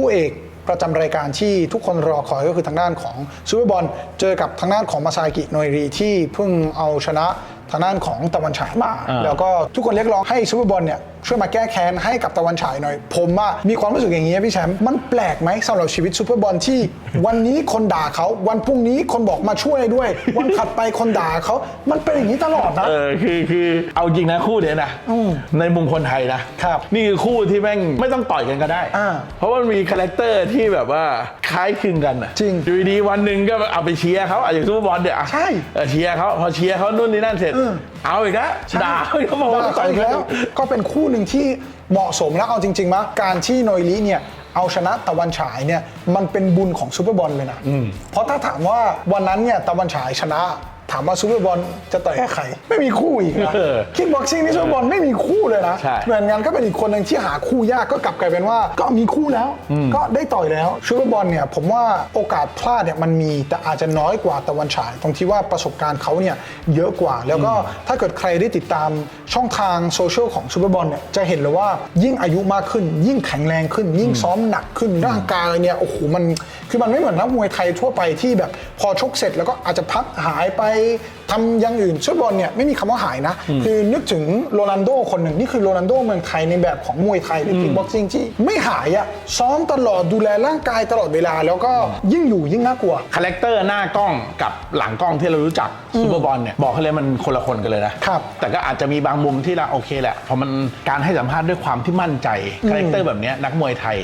คู่เอกประจำรายการที่ทุกคนรอคอยก็คือทางด้านของซูเปอร์บอลเจอกับทางด้านของมาซากิโนยรีที่เพิ่งเอาชนะทางด้านของตะวันฉายมาอ่าแล้วก็ทุกคนเรียกร้องให้ซูเปอร์บอลเนี่ย ช่วยมาแก้แค้นให้กับตะวันฉายหน่อย ผมอะมีความรู้สึกอย่างนี้พี่แชมป์มันแปลกไหมสำหรับชีวิตซูเปอร์บอลที่ วันนี้คนด่าเขาวันพรุ่งนี้คนบอกมาช่วยด้วย วันถัดไปคนด่าเขามันเป็นอย่างนี้ตลอดนะ เออคือคือเอาจริงนะคู่เนี้ยนะอืมในมุมคนไทยนะครับนี่คือคู่ที่แม่งไม่ต้องต่อยกันก็ได้ อ่าเพราะว่ามันมีคาแรคเตอร์ที่แบบว่าคล้ายคลึงกันอะจริงอยู่ดีๆวันหนึ่งก็เอาไปเชียร์เขาอะอย่างซูเปอร์บอลเนี่ยอะใช่ เออเชียร์เขาพอเชียร์เขานู่นนี่นั่นเสร็จ เออ เอาอีกแล้วด่าเขาบอกว่าด่าต่อยแล้ว ก็เป็นคู่หนึ่งที่เหมาะสมแล้วเอาจริงๆมะการที่โนยลิเนี่ยเอาชนะตะวันฉายเนี่ยมันเป็นบุญของซูเปอร์บอลเลยนะ เพราะถ้าถามว่าวันนั้นเนี่ยตะวันฉายชนะ ถามว่าซูเปอร์บอลจะต่อยแค่ใคร ไม่มีคู่อีกนะเออคิกบ็อกซิ่งนี่ซูเปอร์บอลไม่มีคู่เลยนะใช่เหมือนกันก็เป็นอีกคนหนึ่งที่หาคู่ยากก็กลับกลายเป็นว่า ก็มีคู่แล้ว ก็ได้ต่อยแล้วซูเปอร์บอลเนี่ยผมว่าโอกาสพลาดเนี่ยมันมีแต่อาจจะน้อยกว่าตะวันฉาย ตรงที่ว่าประสบการณ์เขาเนี่ยเยอะกว่า แล้วก็ถ้าเกิดใครได้ติดตาม ช่องทางโซเชียลของซูเปอร์บอลเนี่ยจะเห็นเลยว่ายิ่งอายุมากขึ้น ยิ่งแข็งแรงขึ้น ยิ่งซ้อมหนักขึ้นร่างกายเนี่ยโอ้โหมันคือมันไม่เหมือนนักมวยไทยทั่วไปที่แบบพอชกเสร็จแล้วก็อาจจะพักหายไปทำอย่างอื่นซูเปอร์บอลเนี่ยไม่มีคำว่าหายนะ คือนึกถึงโรนัลโดคนหนึ่งนี่คือโรนัลโดเมืองไทยในแบบของมวยไทยหรือคิกบ็อกซิ่งที่ไม่หายอะซ้อมตลอดดูแลร่างกายตลอดเวลา แล้วก็ยิ่งอยู่ยิ่งน่ากลัวคาแรคเตอร์หน้ากล้องกับหลังกล้องที่เรารู้จักซูเปอร์บอลเนี่ยบอกให้เลยมันคนละคนกันเลยนะครับแต่ก็อาจจะมีบางมุมที่เราโอเคแหละเพราะมันการให้สัมภาษณ์ด้วยความที่มั่นใจคาแรคเตอร์แบบเนี้ยนักมวยไทย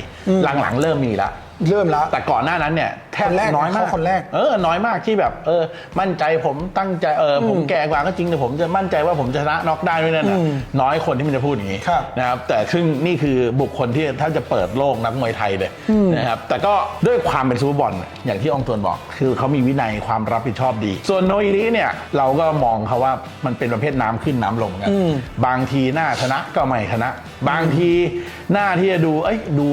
หลังๆเริ่มมีละ เริ่มแล้ว แต่ก่อนหน้านั้นเนี่ย แทบคนแรกนะน้อยมากเขาคนแรกเออน้อยมากที่แบบเออมั่นใจผมตั้งใจเอออผมแก่กว่าก็จริงแต่ผมจะมั่นใจว่าผมจะชนะน็อกได้ด้วยนั่นนะน้อยคนที่มันจะพูดอย่างนี้ครับนะครับแต่ซึ่งนี่คือบุคคลที่ถ้าจะเปิดโลกนักมวยไทยเลยนะครับแต่ก็ด้วยความเป็นซูเปอร์บอลอย่างที่องตวนบอก คือเขามีวินัยความรับผิดชอบดี ส่วนโนอิริเนี่ยเราก็มองเขาว่ามันเป็นประเภทน้ำขึ้นน้ำลงกันบางทีหน้าชนะก็ไม่ชนะ บางทีหน้าที่จะดูเอ้ยดู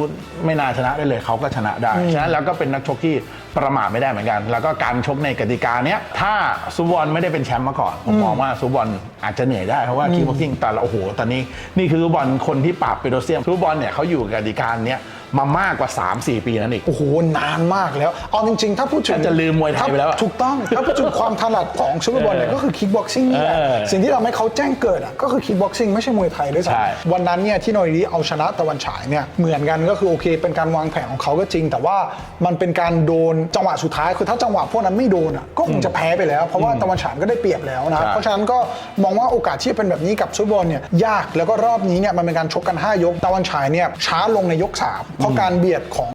ไม่น่าชนะได้เลยเขาก็ชนะได้ฉะนั้นแล้วก็เป็นนักชกที่ ประมาทไม่ได้เหมือนกัน แล้วก็การชกในกติกาเนี้ยถ้าซูเปอร์บอลไม่ได้เป็นแชมป์มาก่อน ผมมองว่าซูเปอร์บอลอาจจะเหนื่อยได้ เพราะว่าคีบ็อกซิ่งแต่ละโอ้โหตอนนี้นี่คือซูเปอร์บอลคนที่ปราบเปโดเซียมซูเปอร์บอลเนี่ยเขาอยู่กับกติกาเนี้ย มามากกว่า 3-4 ปีนั่นอีก โอ้โห นานมากแล้ว เอาจริง ๆ ถ้าพูดถึงแทบจะลืมมวยไทยไปแล้วอะถูกต้อง ถ้าพูดถึงความถนัดของซูเปอร์บอลเนี่ยเออก็คือคิกบ็อกซิ่งนี่แหละ เออสิ่งที่ทำให้เขาแจ้งเกิดอะก็คือคิกบ็อกซิ่งไม่ใช่มวยไทยด้วยใช่ ซ้ำวันนั้นเนี่ยที่โนริเอาชนะตะวันฉายเนี่ยเหมือนกันก็คือโอเค เป็นการวางแผนของเขาก็จริง แต่ว่ามันเป็นการโดนจังหวะสุดท้ายคือถ้าจังหวะพวกนั้นไม่โดนอะก็คงจะแพ้ไปแล้ว เพราะว่าตะวันฉายก็ได้เปรียบแล้วนะใช่เพราะฉะนั้นก็มองว่าโอกาสที่จะเป็นแบบนี้กับซูเปอร์บอลเนี่ยยากแล้วก็รอบนี้เนี่ยมันเป็นการชกกันห้ายกตะวันฉายเนี่ยช้าลงในยกสามเพราะการเบียดของ